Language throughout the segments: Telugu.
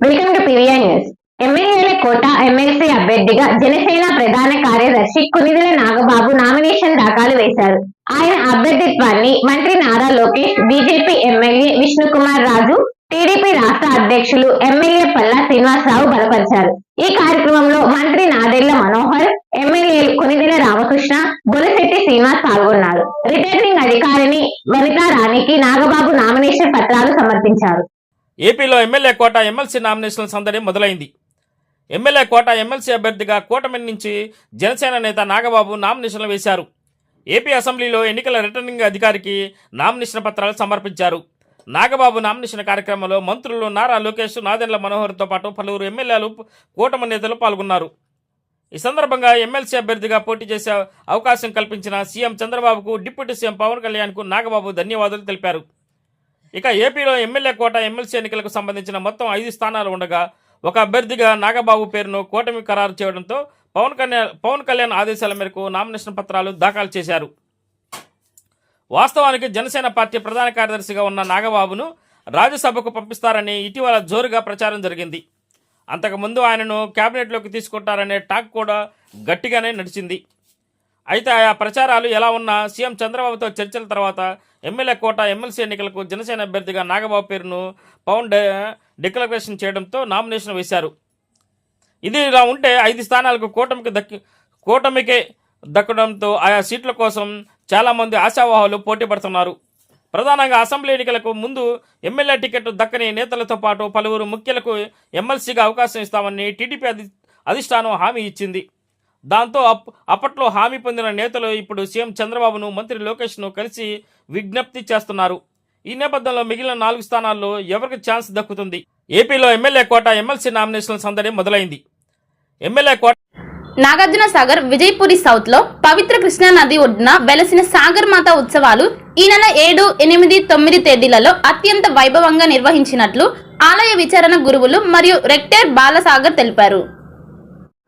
వెల్కమ్ టు పివిఆర్ న్యూస్ ఎమ్మెల్యేల కోట ఎమ్మెల్సీ అభ్యర్థిగా జనసేన ప్రధాన కార్యదర్శి కునిదెల నాగబాబు నామినేషన్ దాఖలు వేశారు. ఆయన అభ్యర్థిత్వాన్ని మంత్రి Nara Lokesh BJP MLA Vishnukumar Raju TDP రాష్ట్ర అధ్యక్షులు ఎమ్మెల్యే పల్లా శ్రీనివాసరావు బలపరిచారు. ఈ కార్యక్రమంలో మంత్రి నాదెళ్ళ మనోహర్ ఎమ్మెల్యేలు కొనిదెల రామకృష్ణ బొలశెట్టి శ్రీనివాస్ పాల్గొన్నారు. రిటర్నింగ్ అధికారిని వనితా రాణికి నాగబాబు నామినేషన్ పత్రాలు సమర్పించారు. ఏపీలో ఎమ్మెల్యే కోట ఎమ్మెల్సీ నామినేషన్ల సందడి మొదలైంది. ఎమ్మెల్యే కోట ఎమ్మెల్సీ అభ్యర్థిగా కూటమి నుంచి జనసేన నేత నాగబాబు నామినేషన్లు వేశారు. ఏపీ అసెంబ్లీలో ఎన్నికల రిటర్నింగ్ అధికారికి నామినేషన్ పత్రాలు సమర్పించారు. నాగబాబు నామినేషన్ కార్యక్రమంలో మంత్రులు నారా లోకేష్ నాదెండ్ల మనోహర్తో పాటు పలువురు ఎమ్మెల్యేలు కూటమి నేతలు పాల్గొన్నారు. ఈ సందర్భంగా ఎమ్మెల్సీ అభ్యర్థిగా పోటీ చేసే అవకాశం కల్పించిన సీఎం చంద్రబాబుకు డిప్యూటీ సీఎం పవన్ కళ్యాణ్కు నాగబాబు ధన్యవాదాలు తెలిపారు. ఇక ఏపీలో ఎమ్మెల్యే కోట ఎమ్మెల్సీ ఎన్నికలకు సంబంధించిన మొత్తం ఐదు స్థానాలు ఉండగా ఒక అభ్యర్థిగా నాగబాబు పేరును కూటమి ఖరారు చేయడంతో పవన్ కళ్యాణ్ పవన్ కళ్యాణ్ ఆదేశాల మేరకు నామినేషన్ పత్రాలు దాఖలు చేశారు. వాస్తవానికి జనసేన పార్టీ ప్రధాన కార్యదర్శిగా ఉన్న నాగబాబును రాజ్యసభకు పంపిస్తారని ఇటీవల జోరుగా ప్రచారం జరిగింది. అంతకుముందు ఆయనను కేబినెట్లోకి తీసుకుంటారనే టాక్ కూడా గట్టిగానే నడిచింది. అయితే ఆ ప్రచారాలు ఎలా ఉన్నా సీఎం చంద్రబాబుతో చర్చల తర్వాత ఎమ్మెల్యే కోట ఎమ్మెల్సీ ఎన్నికలకు జనసేన అభ్యర్థిగా నాగబాబు పేరును పవన్ డే డిక్లరేషన్ చేయడంతో నామినేషన్ వేశారు. ఇది ఇలా ఉంటే ఐదు స్థానాలకు కూటమికి దక్కి కూటమికే దక్కడంతో ఆయా సీట్ల కోసం చాలామంది ఆశావాహులు పోటీ పడుతున్నారు. ప్రధానంగా అసెంబ్లీ ఎన్నికలకు ముందు ఎమ్మెల్యే టికెట్ దక్కని నేతలతో పాటు పలువురు ముఖ్యులకు ఎమ్మెల్సీగా అవకాశం ఇస్తామని టీడీపీ అధి అధిష్టానం హామీ ఇచ్చింది. దాంతో అప్ అప్పట్లో హామీ పొందిన నేతలు ఇప్పుడు సీఎం చంద్రబాబును మంత్రి లోకేష్ను కలిసి విజ్ఞప్తి చేస్తున్నారు. ఈ నేపథ్యంలో మిగిలిన నాలుగు స్థానాల్లో ఎవరికి ఛాన్స్ దక్కుతుంది? ఏపీలో ఎమ్మెల్యే కోట ఎమ్మెల్సీ నామినేషన్ల సందడి మొదలైంది. ఎమ్మెల్యే కోట నాగార్జున సాగర్ విజయపురి సౌత్లో పవిత్ర కృష్ణా నది ఒడ్డున వెలసిన సాగర్ మాత ఉత్సవాలు ఈ నెల ఏడు ఎనిమిది తొమ్మిది తేదీలలో అత్యంత వైభవంగా నిర్వహించినట్లు ఆలయ విచారణ గురువులు మరియు రెక్టర్ బాలసాగర్ తెలిపారు.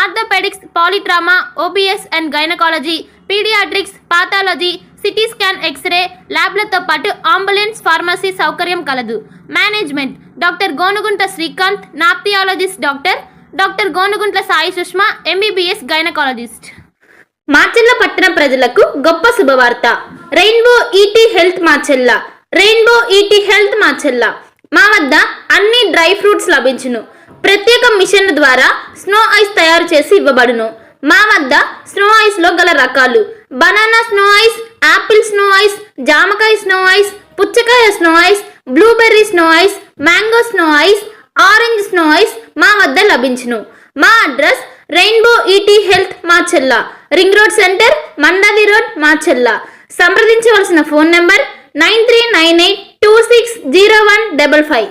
Orthopaedics polytrauma OBS and gynaecology paediatrics pathology CT scan X ray ల్యాబ్లతో పాటు అంబులెన్స్ ఫార్మసీ సౌకర్యం కలదు. Management doctor Gonugunta Srikanth nephrologist doctor doctor Gonuguntla Sai Sushma MBBS gynaecologist. Macherla పట్టణ ప్రజలకు గొప్ప శుభవార్త. Rainbow ET health Macherla rainbow ET health Macherla మా వద్ద అన్ని డ్రై ఫ్రూట్స్ లభించును. ప్రత్యేక మిషన్ ద్వారా స్నో ఐస్ తయారు చేసి ఇవ్వబడును. మా వద్ద స్నో ఐస్లో గల రకాలు banana snow ice apple snow ice జామకాయ స్నో ఐస్ పుచ్చకాయ snow ice blueberry snow ice mango snow ice orange snow ice మా వద్ద లభించును. మా address rainbow ET health Macherla ring road centre Mandavi road Macherla సంప్రదించవలసిన phone number nine three nine eight two six zero one double five.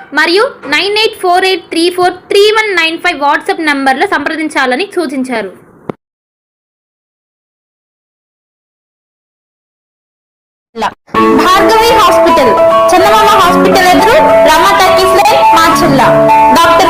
మరియు nine eight four eight three four three one nine five WhatsApp నంబర్లో సంప్రదించాలని సూచించారు. భార్గవి హాస్పిటల్. చందమామ హాస్పిటల్ ఎదురు రమా టర్కీస్ లైన్ మా డాక్టర్